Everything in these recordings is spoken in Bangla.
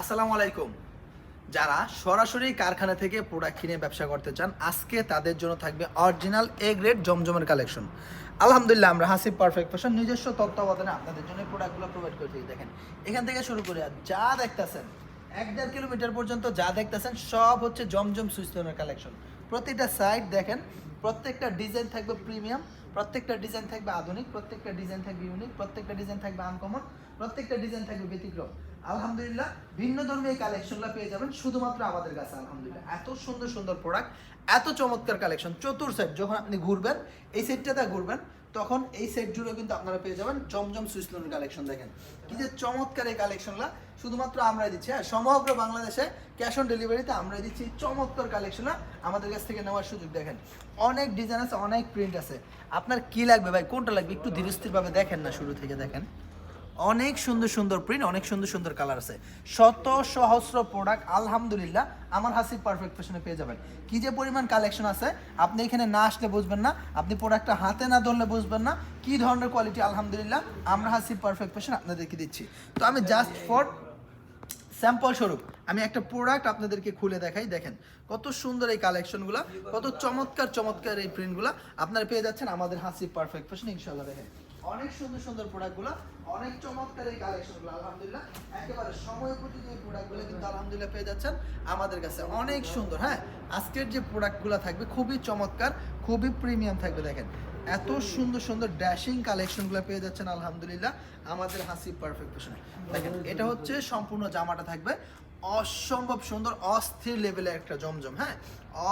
আসসালামু আলাইকুম। যারা সরাসরি কারখানা থেকে প্রোডাক্ট কিনে ব্যবসা করতে চান, আজকে তাদের জন্য থাকবে অরিজিনাল এ গ্রেড জমজমের কালেকশন আলহামদুলিল্লাহ, আমরা হাসিব পারফেক্ট ফ্যাশন নিজস্ব তত্ত্বাবধানে আপনাদের জন্য প্রোডাক্টগুলো প্রোভাইড করে থাকি দেখেন, এখান থেকে শুরু করে যা দেখতেছেন, এক দেড় কিলোমিটার পর্যন্ত যা দেখতেছেন, সব হচ্ছে জমজম সুইস্তনের কালেকশন প্রতিটা সাইড দেখেন, প্রত্যেকটা ডিজাইন থাকবে প্রিমিয়াম প্রত্যেকটা ডিজাইন থাকবে আধুনিক, প্রত্যেকটা ডিজাইন থাকবে ইউনিক প্রত্যেকটা ডিজাইন থাকবে আনকমন প্রত্যেকটা ডিজাইন থাকবে ব্যতিক্রম। আলহামদুলিল্লাহ, ভিন্ন ধর্মী এই কালেকশনগুলো পেয়ে যাবেন, শুধুমাত্র আমাদের কাছে, আলহামদুলিল্লাহ। এত সুন্দর সুন্দর প্রোডাক্ট এত চমৎকার কালেকশন চতুর সেট যখন আপনি ঘুরবেন, এই সেটটাতে ঘুরবেন, তখন এই সেট জুড়ে কিন্তু আপনারা পেয়ে যাবেন জমজম সুইসলোনের কালেকশন দেখেন। কি যে চমৎকার এই কালেকশনগুলো শুধুমাত্র আমরাই দিচ্ছি হ্যাঁ সমগ্র বাংলাদেশে ক্যাশ অন ডেলিভারিতে আমরাই দিচ্ছি চমৎকার কালেকশন আমাদের কাছ থেকে নেওয়ার সুযোগ, দেখেন। অনেক ডিজাইন আছে, অনেক প্রিন্ট আছে। আপনার কি লাগবে ভাই? কোনটা লাগবে? একটু ধীরস্থিরভাবে দেখেন না শুরু থেকে, দেখেন। অনেক সুন্দর সুন্দর প্রিন্ট অনেক সুন্দর সুন্দর কালার আছে। শত সহস্র প্রোডাক্ট আলহামদুলিল্লাহ, আমার হাসির পারফেক্ট ফ্যাশনে পেয়ে যাবেন। কি যে পরিমাণ কালেকশন আছে, আপনি এখানে না আসলে বুঝবেন না, আপনি প্রোডাক্টটা হাতে না ধরলে বুঝবেন না, কি ধরনের কোয়ালিটি আলহামদুলিল্লাহ, আমরা হাসির পারফেক্ট ফ্যাশন আপনাদেরকে দিচ্ছি। তো আমি জাস্ট ফর স্যাম্পল স্বরূপ, আমি একটা প্রোডাক্ট আপনাদেরকে খুলে দেখাই, দেখেন, কত সুন্দর এই কালেকশনগুলো কত চমৎকার চমৎকার এই প্রিন্টগুলো আপনারা পেয়ে যাচ্ছেন আমাদের হাসি পারফেক্ট ফ্যাশন ইনশাল্লাহ দেখেন। অনেক সুন্দর সুন্দর প্রোডাক্টগুলো অনেক চমৎকার এই কালেকশনগুলো আলহামদুলিল্লাহ। একেবারে সময় উপযোগী এই প্রোডাক্টগুলো কিন্তু আলহামদুলিল্লাহ পেয়ে যাচ্ছেন আমাদের কাছে। অনেক সুন্দর হ্যাঁ? আজকের যে প্রোডাক্টগুলো থাকবে খুবই চমৎকার, খুবই প্রিমিয়াম থাকবে, দেখেন। এত সুন্দর সুন্দর ড্যাশিং কালেকশনগুলো পেয়ে যাচ্ছেন, আলহামদুলিল্লাহ, আমাদের হাসি পারফেক্ট দেখেন, এটা হচ্ছে সম্পূর্ণ জামাটা থাকবে অসম্ভব সুন্দর অস্থির লেভেলের একটা জমজম হ্যাঁ?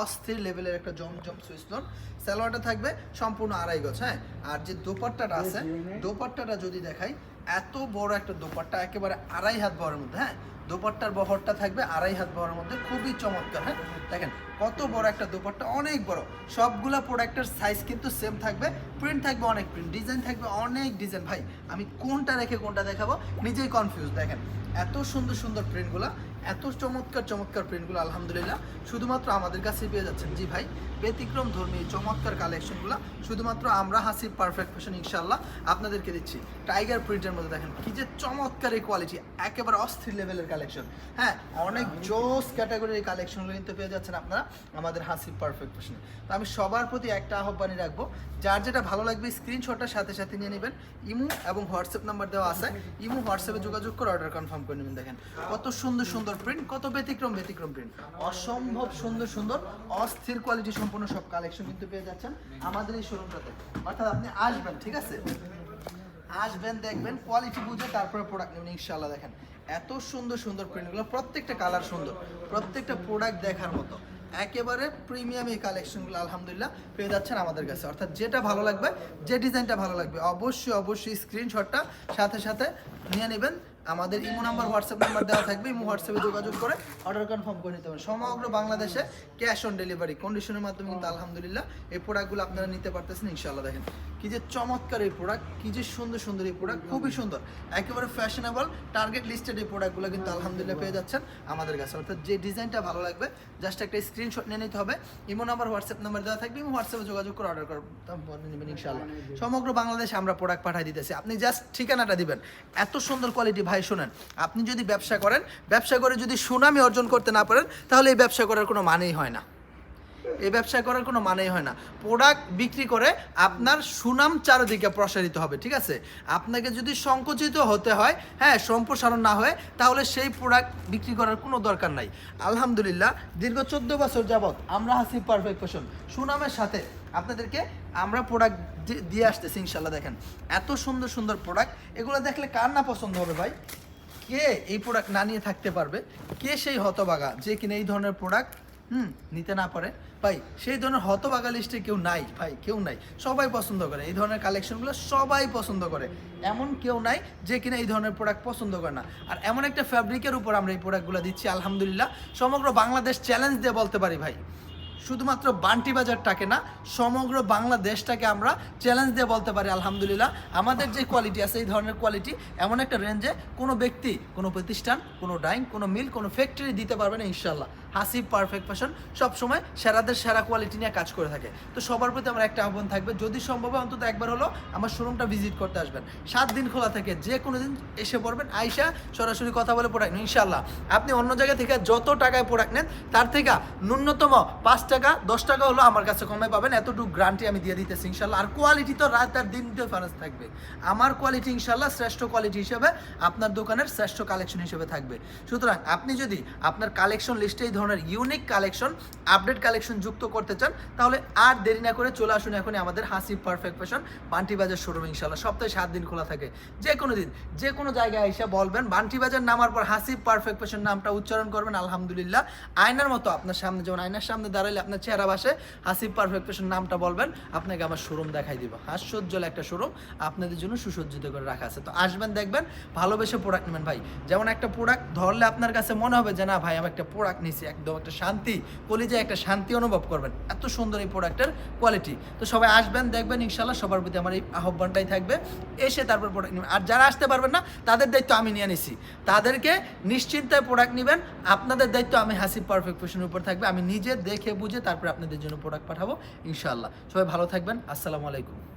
অস্থির লেভেলের একটা জমজম সুইসলন সালোয়ারটা থাকবে সম্পূর্ণ আড়াই গজ হ্যাঁ? আর যে দোপাট্টাটা আছে দোপাট্টাটা যদি দেখাই এত বড় একটা দোপাট্টা একেবারে আড়াই হাত বহরের মধ্যে হ্যাঁ? দোপাট্টার বহরটা থাকবে আড়াই হাত বহরের মধ্যে খুবই চমৎকার হ্যাঁ? দেখেন কত বড় একটা দোপাট্টা অনেক বড়। সবগুলা প্রোডাক্টের সাইজ কিন্তু সেম থাকবে প্রিন্ট থাকবে অনেক প্রিন্ট ডিজাইন থাকবে অনেক ডিজাইন ভাই আমি কোনটা রেখে কোনটা দেখাবো? নিজেই কনফিউজ দেখেন। এত সুন্দর সুন্দর প্রিন্টগুলো এত চমৎকার চমৎকার প্রিন্টগুলো আলহামদুলিল্লাহ শুধুমাত্র আমাদের কাছে পেয়ে যাচ্ছেন। জি ভাই ব্যতিক্রম ধর্মী চমৎকার কালেকশনগুলো শুধুমাত্র আমরা হাসি পারফেক্ট ফ্যাশন ইনশাল্লাহ আপনাদেরকে দিচ্ছি। টাইগার প্রিন্টের মধ্যে দেখেন কি যে চমৎকার এই কোয়ালিটি একেবারে অস্থির লেভেলের কালেকশন হ্যাঁ অনেক জোস ক্যাটাগরির এই কালেকশনগুলো কিন্তু পেয়ে যাচ্ছেন আপনারা আমাদের হাসি পারফেক্ট ফ্যাশনে তো আমি সবার প্রতি একটা আহ্বানই রাখব যার যেটা ভালো লাগবে স্ক্রিনশটটার সাথে সাথে নিয়ে নেবেন। ইমু এবং হোয়াটসঅ্যাপ নাম্বার দেওয়া আছে। ইমু হোয়াটসঅ্যাপে যোগাযোগ করে অর্ডার কনফার্ম করে নেবেন দেখেন। কত সুন্দর সুন্দর প্রিন্ট কত ব্যতিক্রম ব্যতিক্রম প্রিন্ট অসম্ভব সুন্দর সুন্দর, অস্থির কোয়ালিটি সম্পূর্ণ সব কালেকশন কিন্তু পেয়ে যাচ্ছেন আমাদের এই শোরুমটাতে অর্থাৎ আপনি আসবেন, ঠিক আছে? আসবেন, দেখবেন কোয়ালিটি বুঝে তারপরে প্রোডাক্ট নেবেন ইনশাল্লাহ দেখেন। এত সুন্দর সুন্দর প্রিন্টগুলো প্রত্যেকটা কালার সুন্দর, প্রত্যেকটা প্রোডাক্ট দেখার মতো। একেবারে প্রিমিয়াম এই কালেকশনগুলো আলহামদুলিল্লাহ, পেয়ে যাচ্ছেন আমাদের কাছে। অর্থাৎ যেটা ভালো লাগবে, যে ডিজাইনটা ভালো লাগবে, অবশ্যই অবশ্যই স্ক্রিনশটটা সাথে সাথে নিয়ে নেবেন। আমাদের ইমো নাম্বার, হোয়াটসঅ্যাপ নাম্বার দেওয়া থাকবে, ইমো হোয়াটসঅ্যাপে যোগাযোগ করে অর্ডার কনফার্ম করে নিতে পারেন। সমগ্র বাংলাদেশে ক্যাশ অন ডেলিভারি কন্ডিশনের মাধ্যমে কিন্তু আলহামদুলিল্লাহ এই প্রোডাক্টগুলো আপনারা নিতে পারতেছেন ইনশাল্লাহ দেখেন। কি যে চমৎকার এই প্রোডাক্ট কি যে সুন্দর সুন্দর এই প্রোডাক্ট খুবই সুন্দর। একেবারে ফ্যাশনেবল টার্গেট লিস্টেড এই প্রোডাক্টগুলো কিন্তু আলহামদুলিল্লাহ পেয়ে যাচ্ছেন আমাদের কাছে। অর্থাৎ যে ডিজাইনটা ভালো লাগবে জাস্ট একটা স্ক্রিনশট নিয়ে নিতে হবে। ইমো নাম্বার, হোয়াটসঅ্যাপ নাম্বার দেওয়া থাকবে, ইমো হোয়াটসঅ্যাপে যোগাযোগ করে অর্ডার করবেন নেবেন ইনশাল্লাহ সমগ্র বাংলাদেশে আমরা প্রোডাক্ট পাঠিয়ে দিতেছি। আপনি জাস্ট ঠিকানাটা দিবেন। এত সুন্দর কোয়ালিটি শোনেন, আপনি যদি ব্যবসা করেন, ব্যবসা করে যদি সুনামি অর্জন করতে না পারেন, তাহলে এই ব্যবসা করার কোনো মানেই হয় না। এই ব্যবসা করার কোনো মানেই হয় না। প্রোডাক্ট বিক্রি করে আপনার সুনাম চারিদিকে প্রসারিত হবে, ঠিক আছে? আপনাকে যদি সংকুচিত হতে হয় হ্যাঁ সম্প্রসারণ না হয়, তাহলে সেই প্রোডাক্ট বিক্রি করার কোনো দরকার নাই। আলহামদুলিল্লাহ, দীর্ঘ চোদ্দ বছর যাবৎ আমরা হাসি পারফেক্ট ফ্যাশন সুনামের সাথে আপনাদেরকে আমরা প্রোডাক্ট দিয়ে আসতেছি, ইনশাল্লাহ দেখেন। এত সুন্দর সুন্দর প্রোডাক্ট এগুলো দেখলে কার না পছন্দ হবে ভাই? কে এই প্রোডাক্ট না নিয়ে থাকতে পারবে? কে সেই হতবাগা যে কিনা এই ধরনের প্রোডাক্ট হুম, নিতে না পারে? ভাই, সেই ধরনের হতবাগা লিস্টে কেউ নাই, ভাই, কেউ নাই। সবাই পছন্দ করে। এই ধরনের কালেকশনগুলো সবাই পছন্দ করে। এমন কেউ নাই যে কিনা এই ধরনের প্রোডাক্ট পছন্দ করে না। আর এমন একটা ফ্যাব্রিকের উপর আমরা এই প্রোডাক্টগুলো দিচ্ছি, আলহামদুলিল্লাহ। সমগ্র বাংলাদেশ চ্যালেঞ্জ দিয়ে বলতে পারি ভাই। শুধুমাত্র বান্টি বাজারটাকে না, সমগ্র বাংলাদেশটাকে আমরা চ্যালেঞ্জ দিয়ে বলতে পারি, আলহামদুলিল্লাহ। আমাদের যে কোয়ালিটি আছে, এই ধরনের কোয়ালিটি এমন একটা রেঞ্জে কোনো ব্যক্তি, কোনো প্রতিষ্ঠান, কোনো ডাইং কোনো মিল কোনো ফ্যাক্টরি দিতে পারবে না ইনশাল্লাহ হাসিব পারফেক্ট ফ্যাশন সবসময় সেরাদের সেরা কোয়ালিটি নিয়ে কাজ করে থাকে। তো সবার প্রতি আমার একটা আহ্বান থাকবে, যদি সম্ভব হয় অন্তত একবার হলো আমার শোরুমটা ভিজিট করতে আসবেন। সাত দিন খোলা থাকে, যে কোনো দিন এসে পড়বেন। আইসা সরাসরি কথা বলে প্রোডাক্ট ইনশাল্লাহ আপনি অন্য জায়গা থেকে যত টাকায় প্রোডাক্ট নেন, তার থেকে ন্যূনতম পাঁচ টাকা, দশ টাকা হলো আমার কাছে কমে পাবেন। এতটুকু গ্রান্টি আমি দিয়ে দিতেছি ইনশাল্লাহ আর কোয়ালিটি তো রাত আর দিন ডিফারেন্স থাকবে। আমার কোয়ালিটি ইনশাল্লাহ শ্রেষ্ঠ কোয়ালিটি হিসেবে আপনার দোকানের শ্রেষ্ঠ কালেকশন হিসেবে থাকবে। সুতরাং আপনি যদি আপনার কালেকশন লিস্টেই এই ধরনের ইউনিক কালেকশন আপডেট কালেকশন যুক্ত করতে চান, তাহলে আর দেরি না করে চলে আসুন এখন আমাদের হাসি পারফেক্ট ফ্যাশন বান্টি বাজার শোরুম ইনশাল্লাহ সপ্তাহে সাত দিন খোলা থাকে। যে কোনো দিন, যে কোনো জায়গায় এসে বলবেন, বান্টি বাজার নামার পর হাসি পারফেক্ট ফ্যাশন নামটা উচ্চারণ করবেন, আলহামদুলিল্লাহ। আয়নার মতো আপনার সামনে, যেমন আয়নার সামনে দাঁড়াইলে আপনার চেহারা বাসে হাসি পারফেক্ট ফ্যাশন নামটা বলবেন, আপনাকে আমার শোরুম দেখাই দিব। হাস্যোজ্জ্বল একটা শোরুম আপনাদের জন্য সুসজ্জিত করে রাখা আছে। তো আসবেন, দেখবেন, ভালোবেসে প্রোডাক্ট নেবেন ভাই। যেমন একটা প্রোডাক্ট ধরলে আপনার কাছে মনে হবে যে, না ভাই, আমি একটা প্রোডাক্ট নিছি একদম একটা শান্তি, কলিজায় একটা শান্তি অনুভব করবেন। এত সুন্দর এই প্রোডাক্টের কোয়ালিটি তো সবাই আসবেন, দেখবেন ইনশাল্লাহ সবার প্রতি আমার এই আহ্বানটাই থাকবে। এসে তারপর প্রোডাক্ট নেবেন। আর যারা আসতে পারবেন না, তাদের দায়িত্ব আমি নিয়ে নিছি। তাদেরকে নিশ্চিন্তায় প্রোডাক্ট নেবেন। আপনাদের দায়িত্ব আমি হাসিব পারফেক্ট ফ্যাশনের উপর থাকবে। আমি নিজে দেখে বুঝে তারপর আপনাদের জন্য প্রোডাক্ট পাঠাবো ইনশাল্লাহ সবাই ভালো থাকবেন। আসসালামু আলাইকুম।